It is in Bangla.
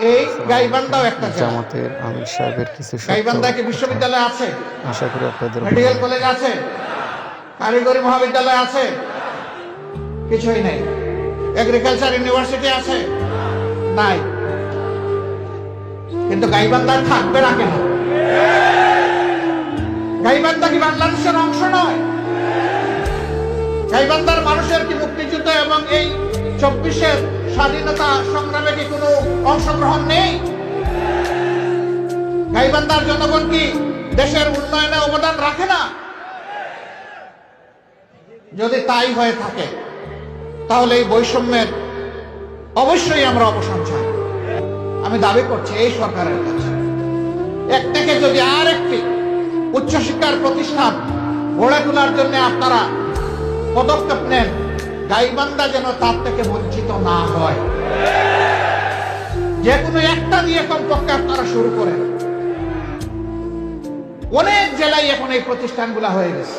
এই গাইবান্ধাও একটা জেলা। জামাতের আমির সাহেবের কিছু গাইবান্ধা কি বিশ্ববিদ্যালয় আছে? আশা করি আপনাদের মেডিকেল কলেজ আছে? কারিগরি মহাবিদ্যালয় আছে? কিছুই নেই। এগ্রিকালচার ইউনিভার্সিটি আছে? নাই। কিন্তু গাইবান্ধায় থাকবে না কেন? গাইবান্ধা কি বাংলাদেশের অংশ নয়? গাইবান্ধার মানুষের কি মুক্তিযুদ্ধ এবং এই চব্বিশের স্বাধীনতা সংগ্রামে কি কোনো অংশগ্রহণ নেই? গাইবান্ধার জনগণ কি দেশের উন্নয়নে অবদান রাখে না? যদি তাই হয়ে থাকে, তাহলে এই বৈষম্যের অবশ্যই আমরা অবসান চাই। আমি দাবি করছি এই সরকারের কাছে, এক থেকে যদি আর একটি উচ্চশিক্ষার প্রতিষ্ঠান গড়ে তোলার জন্য আপনারা পদক্ষেপ নেন গাইবান্ধা যেন তার থেকে বঞ্চিত না হয়। যে কোনো একটা দিয়ে কমপক্ষে আপনারা শুরু করেন। অনেক জেলায় এখন এই প্রতিষ্ঠানগুলো হয়ে গেছে।